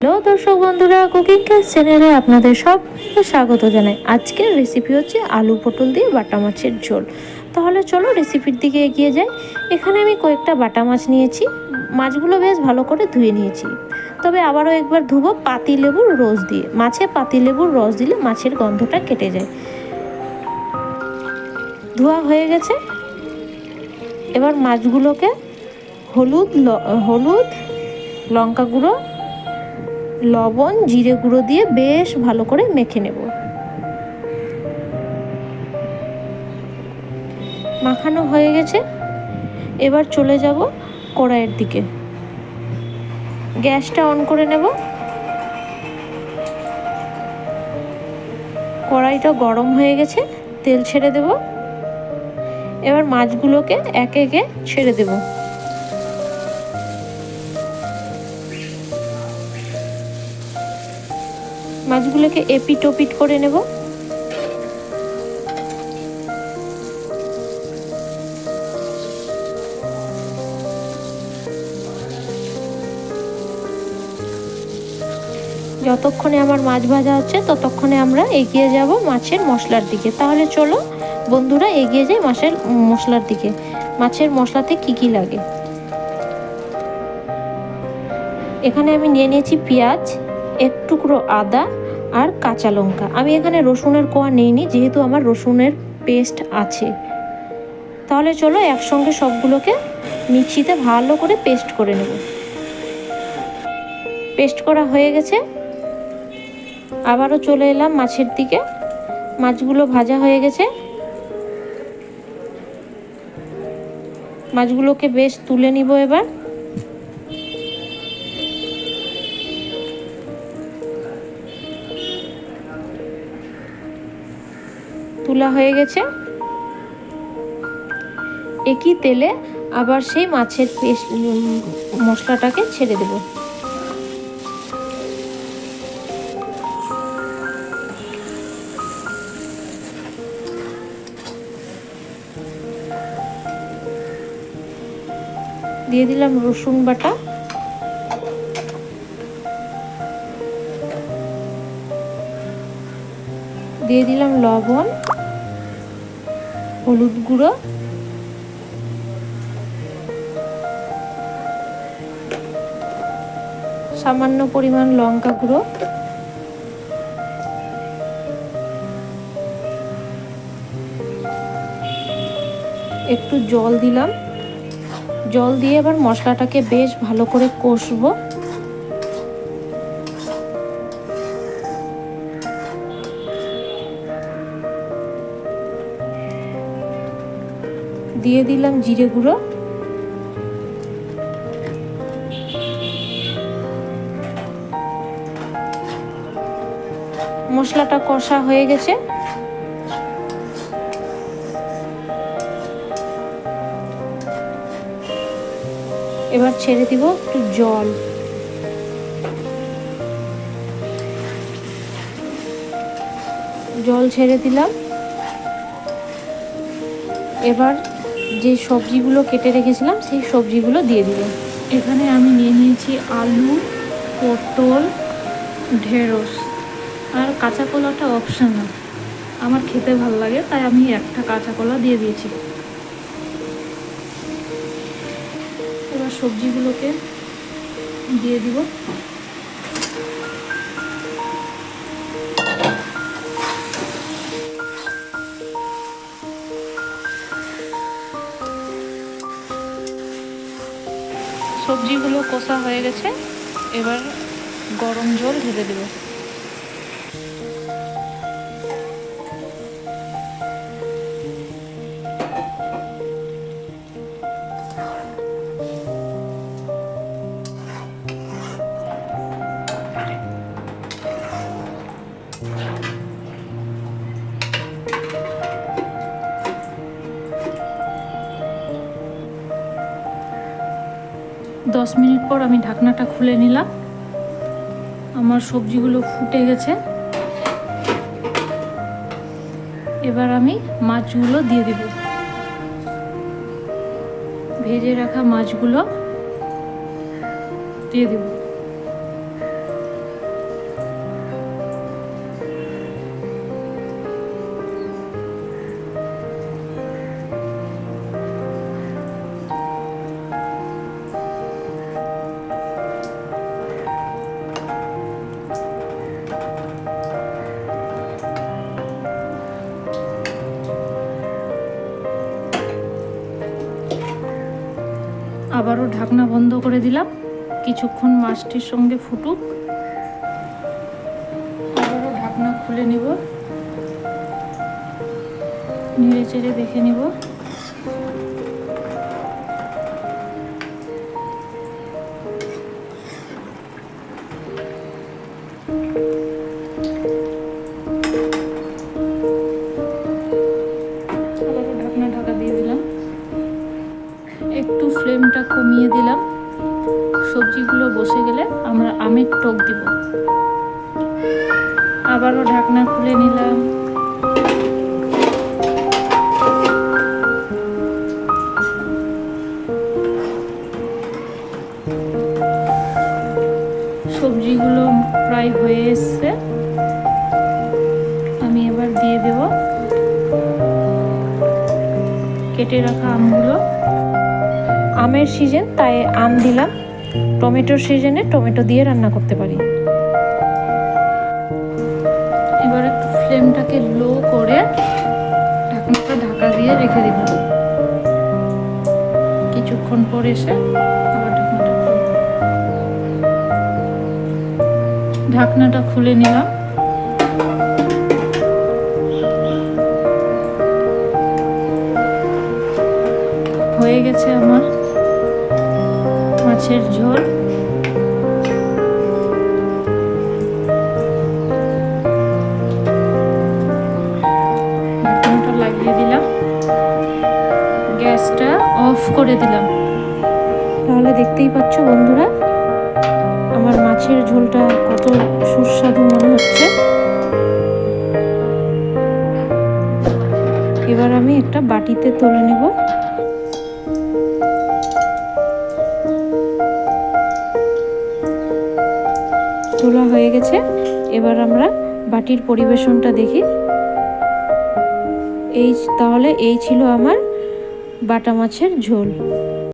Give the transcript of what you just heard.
Hello দর্শক বন্ধুরা cooking class চ্যানেলে আপনাদের সবকে স্বাগত জানাই। আজকের রেসিপি হচ্ছে আলু পটল দিয়ে বাটা মাছের ঝোল। তাহলে চলো রেসিপির দিকে এগিয়ে যাই। এখানে আমি কয়েকটা বাটা মাছ নিয়েছি। মাছগুলো বেশ ভালো করে ধুয়ে নিয়েছি। তবে আবারও একবার ধুবো পাতি লেবুর রস দিয়ে। মাছে পাতি লেবুর রস দিলে মাছের গন্ধটা কেটে যায়। ধোয়া হয়ে গেছে। এবার মাছগুলোকে হলুদ হলুদ লঙ্কা গুঁড়ো লবণ, জিরে গুঁড়ো দিয়ে বেশ ভালো করে মেখে নেব। মাখানো হয়ে গেছে। এবার চলে যাব কড়াইয়ের দিকে। গ্যাসটা অন করে নেব। কড়াইটা গরম হয়ে গেছে, তেল ছেড়ে দেব। এবার মাছগুলোকে একে একে ছেড়ে দেবো। মাছগুলোকে এপিট ওপিট করে নেব। যতক্ষণে আমার মাছ ভাজা হচ্ছে, ততক্ষণে আমরা এগিয়ে যাব মাছের মশলার দিকে। তাহলে চলো বন্ধুরা, এগিয়ে যাই মাছের মশলার দিকে। মাছের মশলাতে কি কি লাগে? এখানে আমি নিয়ে নিয়েছি পেঁয়াজ এক টুকরো আদা আর কাঁচা লঙ্কা। আমি এখানে রসুনের কোয়া নিইনি, যেহেতু আমার রসুনের পেস্ট আছে। তাহলে চলো একসঙ্গে সবগুলোকে মিক্সিতে ভালো করে পেস্ট করে নেব। পেস্ট করা হয়ে গেছে। আবারও চলে এলাম মাছের দিকে। মাছগুলো ভাজা হয়ে গেছে। মাছগুলোকে বেশ তুলে নিব এবার। তোলা হয়ে গেছে। একই তেলে আবার সেই মাছের পেস্ট মশলাটাকে ছেড়ে দেব। দিয়ে দিলাম রসুন বাটা। দিয়ে দিলাম লবণ, হলুদ গুঁড়ো। সামান্য পরিমাণ লঙ্কা গুঁড়ো। একটু জল দিলাম। জল দিয়ে এবার মশলাটাকে বেশ ভালো করে কষবো। দিয়ে দিলাম জিরে গুঁড়ো। মশলাটা কষা হয়ে গেছে। এবার ছেড়ে দিব একটু জল। জল ছেড়ে দিলাম। এবার যে সবজিগুলো কেটে রেখেছিলাম, সেই সবজিগুলো দিয়ে দিব। এখানে আমি নিয়ে নিয়েছি আলু, পটল, ঢেঁড়স আর কাঁচা কলাটা অপশনাল আমার খেতে ভালো লাগে, তাই আমি একটা কাঁচা কলা দিয়ে দিয়েছি। এবার সবজিগুলোকে দিয়ে দিব। সবজিগুলো কষা হয়ে গেছে এবার গরম জল ঢেলে দেবো। দশ মিনিট পর আমি ঢাকনাটা খুলে নিলাম। আমার সবজিগুলো ফুটে গেছে। এবার আমি মাছগুলো দিয়ে দেব। ভেজে রাখা মাছগুলো দিয়ে দেব। ঢাকনা বন্ধ করে দিলাম। কিছুক্ষণ মাছটির সঙ্গে ফুটুক। আবারও ঢাকনা খুলে নিব। নেড়ে চেড়ে দেখে নিব। আবারও ঢাকনা খুলে নিলাম। সবজিগুলো প্রায় হয়ে এসছে। আমি এবার দিয়ে দেব কেটে রাখা আমগুলো। আমের সিজন, তাই আম দিলাম। টমেটোর সিজনে টমেটো দিয়ে রান্না করতে পারি। ফ্লেমটাকে লো করে ঢাকনাটা ঢাকা দিয়ে রেখে দিব কিছুক্ষণ পর এসে ঢাকনাটা খুলে নিলাম। হয়ে গেছে আমার মাছের ঝোল। গ্যাসটা অফ করে দিলাম। তাহলে দেখতেই পাচ্ছ বন্ধুরা, আমার মাছের ঝোলটা কত সুস্বাদু মনে হচ্ছে। এবার আমি একটা বাটিতে তুলে নেব। তোলা হয়ে গেছে। এবার আমরা বাটির পরিবেশনটা দেখি। এই, তাহলে এই ছিল আমার বাটা মাছের ঝোল।